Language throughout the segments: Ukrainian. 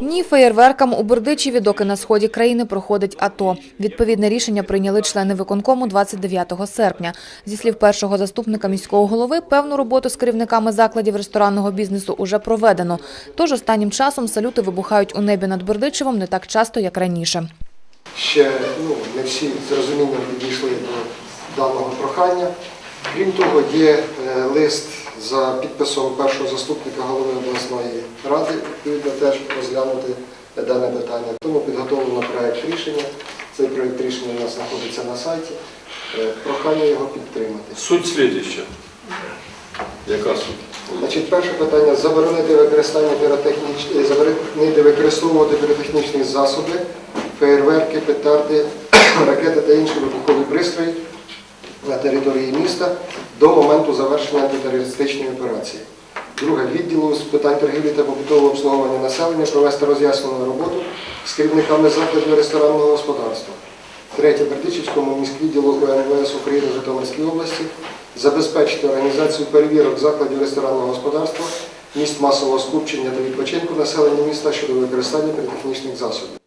Ні феєрверкам у Бердичеві, доки на сході країни проходить АТО. Відповідне рішення прийняли члени виконкому 29 серпня. Зі слів першого заступника міського голови, певну роботу з керівниками закладів ресторанного бізнесу уже проведено. Тож останнім часом салюти вибухають у небі над Бердичевом не так часто, як раніше. Ще ну, не всі з розумінням підійшли до даного прохання. Крім того, є е, лист за підписом першого заступника голови обласної ради, відповідно теж розглянути дане питання. Тому підготовлено проект рішення. Цей проект рішення у нас знаходиться на сайті. Е, Прохання його підтримати. Суть слідуща. Яка суть? Значить, перше питання заборонити використання піротехніч... е, заборонити використовувати піротехнічні засоби, феєрверки, петарди, ракети та інші вибухові пристрої на території міста до моменту завершення антитерористичної операції. Друге, відділу з питань торгівлі та побутового обслуговування населення провести роз'яснену роботу з керівниками закладів ресторанного господарства. Третє, Бердичівському міськвідділу УМВС України Житомирській області забезпечити організацію перевірок закладів ресторанного господарства, місць масового скупчення та відпочинку населення міста щодо використання піротехнічних засобів.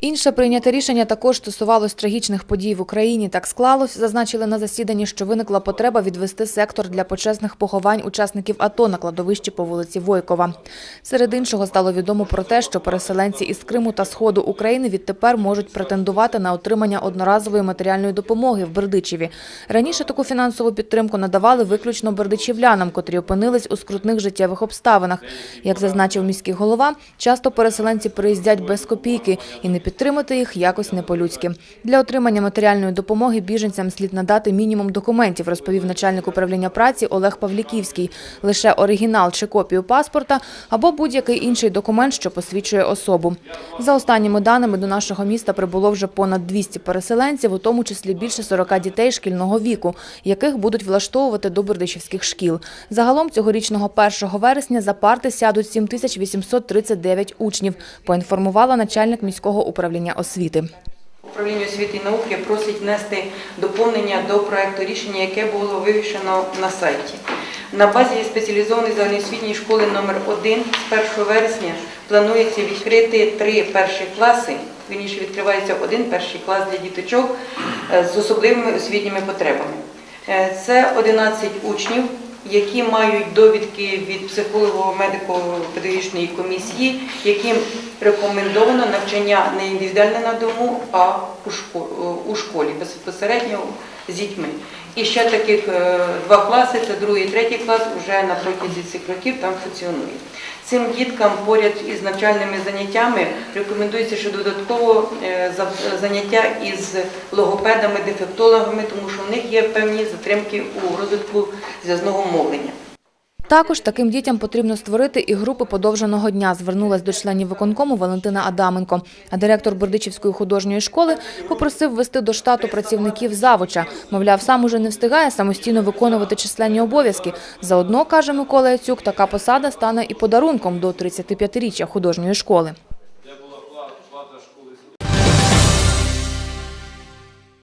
Інше прийняте рішення також стосувалось трагічних подій в Україні. Так склалось, зазначили на засіданні, що виникла потреба відвести сектор для почесних поховань учасників АТО на кладовищі по вулиці Войкова. Серед іншого стало відомо про те, що переселенці із Криму та Сходу України відтепер можуть претендувати на отримання одноразової матеріальної допомоги в Бердичеві. Раніше таку фінансову підтримку надавали виключно бердичівлянам, котрі опинились у скрутних життєвих обставинах. Як зазначив міський голова, часто переселенці приїздять без копійки і не підтримати їх якось не по-людськи. Для отримання матеріальної допомоги біженцям слід надати мінімум документів, розповів начальник управління праці Олег Павліківський. Лише оригінал чи копію паспорта або будь-який інший документ, що посвідчує особу. За останніми даними до нашого міста прибуло вже понад 200 переселенців, у тому числі більше 40 дітей шкільного віку, яких будуть влаштовувати до бердичівських шкіл. Загалом цьогорічного 1 вересня за парти сядуть 7839 учнів, поінформувала начальник міського управління освіти. Управління освіти і науки просить внести доповнення до проекту рішення, яке було вивішено на сайті. На базі спеціалізованої загальноосвітньої школи номер 1 з 1 вересня планується відкрити три перші класи. Вірніше відкривається один перший клас для діточок е, з особливими освітніми потребами. Е, Це 11 учнів, які мають довідки від психолого-медико-педагогічної комісії, яким рекомендовано навчання не індивідуальне на дому, а у у школі безпосередньо з дітьми. І ще таких е, два класи, це другий і третій клас, вже на протязі цих років там функціонує. Цим діткам поряд із навчальними заняттями рекомендується ще додатково е, заняття із логопедами, дефектологами, тому що в них є певні затримки у розвитку зв'язного мовлення. Також таким дітям потрібно створити і групи подовженого дня, звернулась до членів виконкому Валентина Адаменко. А директор Бердичівської художньої школи попросив ввести до штату працівників завуча. Мовляв, сам уже не встигає самостійно виконувати численні обов'язки. Заодно, каже Микола Яцюк, така посада стане і подарунком до 35-річчя художньої школи.